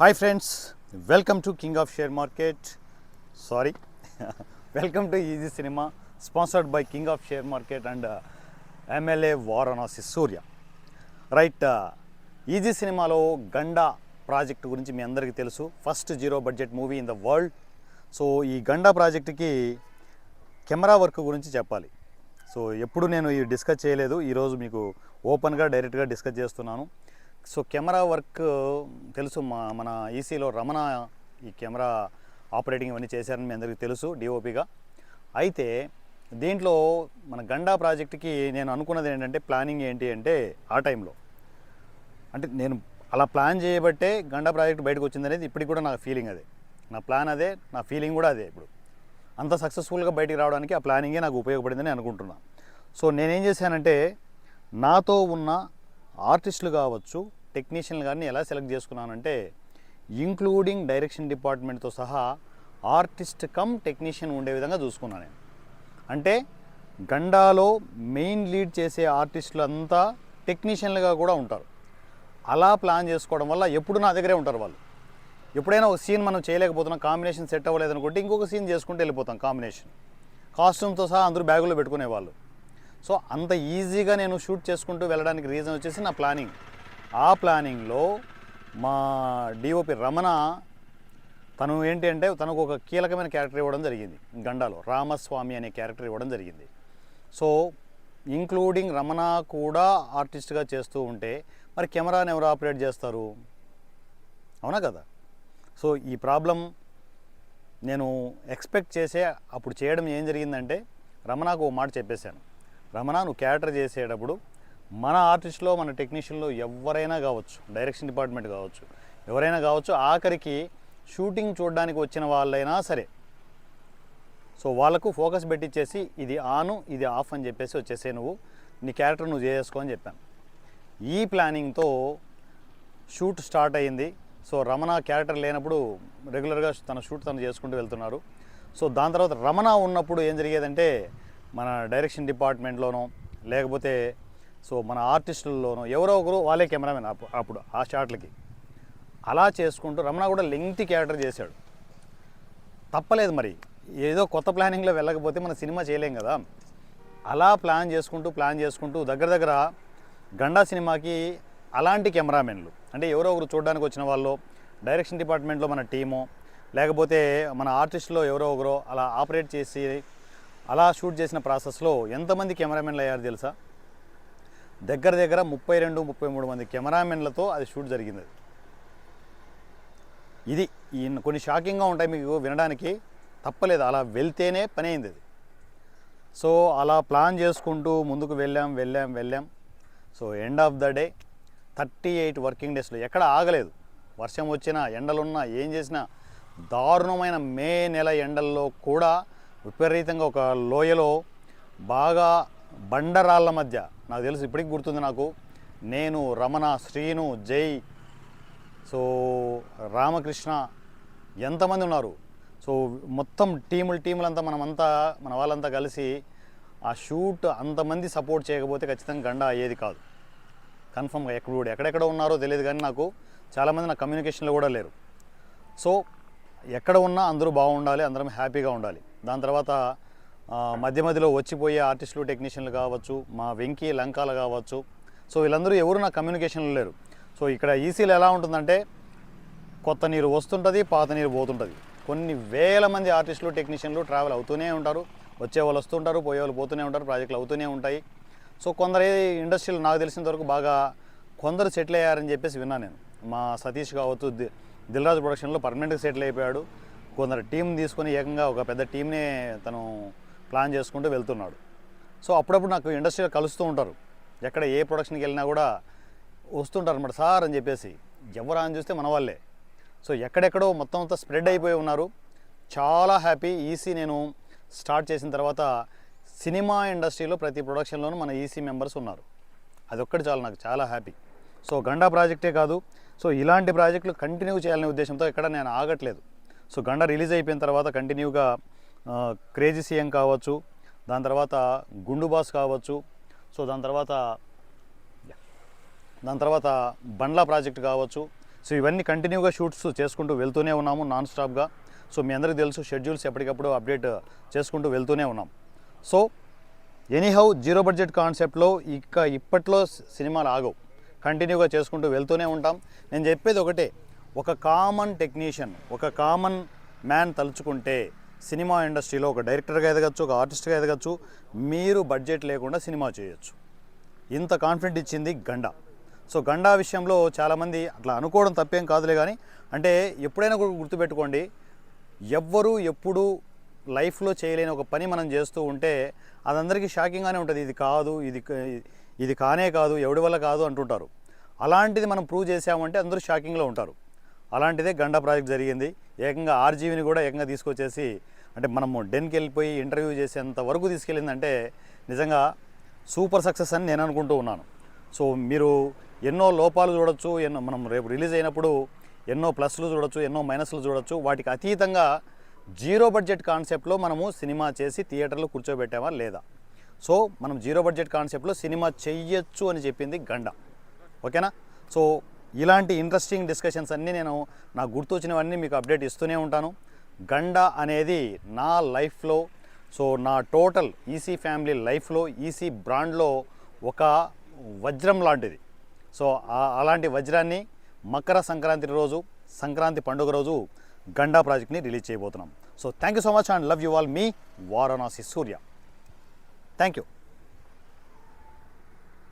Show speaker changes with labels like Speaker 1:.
Speaker 1: Hi friends welcome to king of share market sorry welcome to easy cinema sponsored by king of share market and MLA Varanasi Surya right easy సినిమాలో Ganda project గురించి మీ అందరికీ తెలుసు. First zero budget movie in the world so ఈ గండా ప్రాజెక్ట్కి camera work గురించి చెప్పాలి. So ఎప్పుడు నేను ఈ డిస్కస్ చేయలేదు. ఈరోజు మీకు ఓపెన్గా డైరెక్ట్గా డిస్కస్ చేస్తున్నాను. సో కెమెరా వర్క్ తెలుసు మా మన ఈసీలో రమణ ఈ కెమెరా ఆపరేటింగ్ ఇవన్నీ చేశారని మీ అందరికీ తెలుసు డిఓపిగా అయితే దీంట్లో మన గండా ప్రాజెక్ట్కి నేను అనుకున్నది ఏంటంటే ప్లానింగ్ ఏంటి అంటే ఆ టైంలో. అంటే నేను అలా ప్లాన్ చేయబట్టే గండా ప్రాజెక్ట్ బయటకు వచ్చింది అనేది ఇప్పటికి కూడా నా ఫీలింగ్ అదే. నా ప్లాన్ అదే నా ఫీలింగ్ కూడా అదే ఇప్పుడు. అంత సక్సెస్ఫుల్గా బయటికి రావడానికి ఆ ప్లానింగే నాకు ఉపయోగపడిందని అనుకుంటున్నాను సో నేనేం చేశానంటే నాతో ఉన్న ఆర్టిస్టులు కావచ్చు టెక్నీషియన్లు కానీ ఎలా సెలెక్ట్ చేసుకున్నానంటే ఇంక్లూడింగ్ డైరెక్షన్ డిపార్ట్మెంట్తో సహా ఆర్టిస్ట్ కమ్ టెక్నీషియన్ ఉండే విధంగా చూసుకున్నాను నేను. అంటే గండాలో మెయిన్ లీడ్ చేసే ఆర్టిస్టులు అంతా టెక్నీషియన్లుగా కూడా ఉంటారు. అలా ప్లాన్ చేసుకోవడం వల్ల ఎప్పుడు నా దగ్గరే ఉంటారు వాళ్ళు. ఎప్పుడైనా ఒక సీన్ మనం చేయలేకపోతున్నాం కాంబినేషన్ సెట్ అవ్వలేదు అనుకుంటే ఇంకొక సీన్ చేసుకుంటూ వెళ్ళిపోతాం కాంబినేషన్. కాస్ట్యూమ్తో సహా అందరూ బ్యాగులో పెట్టుకునేవాళ్ళు. సో అంత ఈజీగా నేను షూట్ చేసుకుంటూ వెళ్ళడానికి రీజన్ వచ్చేసి నా ప్లానింగ్. ఆ ప్లానింగ్లో మా డిఓపి రమణ తను ఏంటి అంటే తనకు ఒక కీలకమైన క్యారెక్టర్ ఇవ్వడం జరిగింది గండాలో రామస్వామి అనే క్యారెక్టర్ ఇవ్వడం జరిగింది. సో ఇంక్లూడింగ్ రమణ కూడా ఆర్టిస్ట్గా చేస్తూ ఉంటే మరి కెమెరాని ఎవరు ఆపరేట్ చేస్తారు? అవునా కదా? సో ఈ ప్రాబ్లం నేను ఎక్స్పెక్ట్ చేసే అప్పుడు చేయడం ఏం జరిగిందంటే రమణకు ఓ మాట చెప్పేశాను. రమణ నువ్వు క్యారెక్టర్ చేసేటప్పుడు మన ఆర్టిస్ట్లో మన టెక్నీషియన్లో ఎవరైనా కావచ్చు డైరెక్షన్ డిపార్ట్మెంట్ కావచ్చు ఎవరైనా కావచ్చు ఆఖరికి షూటింగ్ చూడడానికి వచ్చిన వాళ్ళైనా సరే. సో వాళ్ళకు ఫోకస్ పెట్టించేసి ఇది ఆను ఇది ఆఫ్ అని చెప్పేసి వచ్చేసే నువ్వు నీ క్యారెక్టర్ నువ్వు చేసుకో అని చెప్పాను ఈ ప్లానింగ్తో షూట్ స్టార్ట్ అయ్యింది. సో రమణ క్యారెక్టర్ లేనప్పుడు రెగ్యులర్గా తన షూట్ తను చేసుకుంటూ వెళ్తున్నారు. సో దాని తర్వాత రమణ ఉన్నప్పుడు ఏం జరిగేదంటే మన డైరెక్షన్ డిపార్ట్మెంట్లోనో లేకపోతే సో మన ఆర్టిస్టుల్లోనో ఎవరో ఒకరు వాళ్ళే కెమెరామెన్ అప్పుడు ఆ షాట్లకి. అలా చేసుకుంటూ రమణ కూడా లెంగ్తీ క్యారెక్టర్ చేశాడు. తప్పలేదు మరి. ఏదో కొత్త ప్లానింగ్లో వెళ్ళకపోతే మన సినిమా చేయలేం కదా. అలా ప్లాన్ చేసుకుంటూ ప్లాన్ చేసుకుంటూ దగ్గర దగ్గర గండా సినిమాకి అలాంటి కెమెరామెన్లు అంటే ఎవరో ఒకరు చూడడానికి వచ్చిన వాళ్ళు డైరెక్షన్ డిపార్ట్మెంట్లో మన టీము లేకపోతే మన ఆర్టిస్ట్లో ఎవరో ఒకరో అలా ఆపరేట్ చేసి అలా షూట్ చేసిన ప్రాసెస్లో ఎంతమంది కెమెరామెన్లు అయ్యారు తెలుసా? దగ్గర దగ్గర ముప్పై రెండు ముప్పై మూడు మంది కెమెరామెన్లతో అది షూట్ జరిగింది. ఇది ఈ కొన్ని షాకింగ్గా ఉంటాయి మీకు వినడానికి తప్పలేదు. అలా వెళ్తేనే పని అయింది అది సో అలా ప్లాన్ చేసుకుంటూ ముందుకు వెళ్ళాం వెళ్ళాం వెళ్ళాం. So end of the day thirty eight working డేస్లో ఎక్కడ ఆగలేదు. వర్షం వచ్చినా ఎండలున్నా ఏం చేసినా దారుణమైన మే నెల ఎండల్లో కూడా విపరీతంగా ఒక లోయలో బాగా బండరాళ్ళ మధ్య నాకు తెలుసు ఇప్పటికి గుర్తుంది నాకు నేను రమణ శ్రీను జై సో రామకృష్ణ ఎంతమంది ఉన్నారు. సో మొత్తం టీములు టీములంతా మనమంతా మన వాళ్ళంతా కలిసి ఆ షూట్ అంతమంది సపోర్ట్ చేయకపోతే ఖచ్చితంగా గండ అయ్యేది కాదు. కన్ఫర్మ్గా ఎక్కడ ఎక్కడెక్కడ ఉన్నారో తెలియదు కానీ నాకు చాలామంది నా కమ్యూనికేషన్లో కూడా లేరు. సో ఎక్కడ ఉన్నా అందరూ బాగుండాలి అందరం హ్యాపీగా ఉండాలి. దాని తర్వాత మధ్య మధ్యలో వచ్చిపోయే ఆర్టిస్టులు టెక్నీషియన్లు కావచ్చు మా వెంకీ లంకాలు కావచ్చు. సో వీళ్ళందరూ ఎవరు నా కమ్యూనికేషన్లో లేరు. సో ఇక్కడ ఈసీలో ఎలా ఉంటుందంటే కొత్త నీరు వస్తుంటుంది పాత నీరు పోతుంటుంది. కొన్ని వేల మంది ఆర్టిస్టులు టెక్నీషియన్లు ట్రావెల్ అవుతూనే ఉంటారు. వచ్చే వాళ్ళు వస్తుంటారు పోయే వాళ్ళు పోతూనే ఉంటారు ప్రాజెక్టులు అవుతూనే ఉంటాయి. సో కొందరు ఇండస్ట్రీలు నాకు తెలిసినంత వరకు బాగా కొందరు సెటిల్ అయ్యారని చెప్పేసి విన్నాను నేను. మా సతీష్ కావచ్చు ది- దిల్రాజు ప్రొడక్షన్లో పర్మనెంట్గా సెటిల్ అయిపోయాడు. కొందరు టీం తీసుకొని ఏకంగా ఒక పెద్ద టీంనే తను ప్లాన్ చేసుకుంటూ వెళ్తున్నాడు. సో అప్పుడప్పుడు నాకు ఇండస్ట్రీలో కలుస్తూ ఉంటారు. ఎక్కడ ఏ ప్రొడక్షన్కి వెళ్ళినా కూడా వస్తుంటారు అనమాట సార్ అని చెప్పేసి. ఎవరు అని చూస్తే మన వాళ్ళే. సో ఎక్కడెక్కడో మొత్తం అంతా స్ప్రెడ్ అయిపోయి ఉన్నారు. చాలా హ్యాపీ. ఈసీ నేను స్టార్ట్ చేసిన తర్వాత సినిమా ఇండస్ట్రీలో ప్రతి ప్రొడక్షన్లోనూ మన ఈసీ మెంబర్స్ ఉన్నారు. అదొక్కటి చాలు నాకు చాలా హ్యాపీ. సో గండా ప్రాజెక్టే కాదు. సో ఇలాంటి ప్రాజెక్టులు కంటిన్యూ చేయాలనే ఉద్దేశంతో ఎక్కడ నేను ఆగట్లేదు. సో గండ రిలీజ్ అయిపోయిన తర్వాత కంటిన్యూగా క్రేజీ సీఎం కావచ్చు దాని తర్వాత గుండు బాస్ కావచ్చు సో దాని తర్వాత దాని తర్వాత బండ్లా ప్రాజెక్ట్ కావచ్చు. సో ఇవన్నీ కంటిన్యూగా షూట్స్ చేసుకుంటూ వెళ్తూనే ఉన్నాము నాన్ స్టాప్గా. సో మీ అందరికీ తెలుసు షెడ్యూల్స్ ఎప్పటికప్పుడు అప్డేట్ చేసుకుంటూ వెళ్తూనే ఉన్నాం. సో ఎనీహౌ జీరో బడ్జెట్ కాన్సెప్ట్లో ఇక ఇప్పట్లో సినిమాలు ఆగవు. కంటిన్యూగా చేసుకుంటూ వెళ్తూనే ఉంటాం. నేను చెప్పేది ఒకటే ఒక కామన్ టెక్నీషియన్ ఒక కామన్ మ్యాన్ తలుచుకుంటే సినిమా ఇండస్ట్రీలో ఒక డైరెక్టర్గా ఎదగచ్చు ఒక ఆర్టిస్ట్గా ఎదగచ్చు మీరు బడ్జెట్ లేకుండా సినిమా చేయొచ్చు. ఇంత కాన్ఫిడెంట్ ఇచ్చింది గండా. సో గండా విషయంలో చాలామంది అట్లా అనుకోవడం తప్పేం కాదులే కానీ అంటే ఎప్పుడైనా కూడా గుర్తుపెట్టుకోండి ఎవ్వరూ ఎప్పుడు లైఫ్లో చేయలేని ఒక పని మనం చేస్తూ ఉంటే అది అందరికీ షాకింగ్గానే ఉంటుంది. ఇది కాదు ఇది ఇది కానే కాదు ఎవడి వల్ల కాదు అంటుంటారు. అలాంటిది మనం ప్రూవ్ చేసామంటే అందరూ షాకింగ్లో ఉంటారు. అలాంటిదే గండ ప్రాజెక్ట్ జరిగింది. ఏకంగా ఆర్జీవిని కూడా ఏకంగా తీసుకొచ్చేసి అంటే మనము డెన్కి వెళ్ళిపోయి ఇంటర్వ్యూ చేసేంత వరకు తీసుకెళ్ళిందంటే నిజంగా సూపర్ సక్సెస్ అని నేను అనుకుంటూ ఉన్నాను. సో మీరు ఎన్నో లోపాలు చూడొచ్చు ఎన్నో మనం రేపు రిలీజ్ అయినప్పుడు ఎన్నో ప్లస్లు చూడొచ్చు ఎన్నో మైనస్లు చూడొచ్చు. వాటికి అతీతంగా జీరో బడ్జెట్ కాన్సెప్ట్లో మనము సినిమా చేసి థియేటర్లో కూర్చోబెట్టామా లేదా? సో మనం జీరో బడ్జెట్ కాన్సెప్ట్లో సినిమా చెయ్యొచ్చు అని చెప్పింది గండ. ఓకేనా? సో ఇలాంటి ఇంట్రెస్టింగ్ డిస్కషన్స్ అన్నీ నేను నాకు గుర్తొచ్చినవన్నీ మీకు అప్డేట్ ఇస్తూనే ఉంటాను. గండ అనేది నా లైఫ్లో సో నా టోటల్ ఈసీ ఫ్యామిలీ లైఫ్లో ఈసీ బ్రాండ్లో ఒక వజ్రం లాంటిది. సో అలాంటి వజ్రాన్ని మకర సంక్రాంతి రోజు సంక్రాంతి పండుగ రోజు గండా ప్రాజెక్ట్ని రిలీజ్ చేయబోతున్నాం. So thank you so much and love you all me Varanasi Surya. Thank you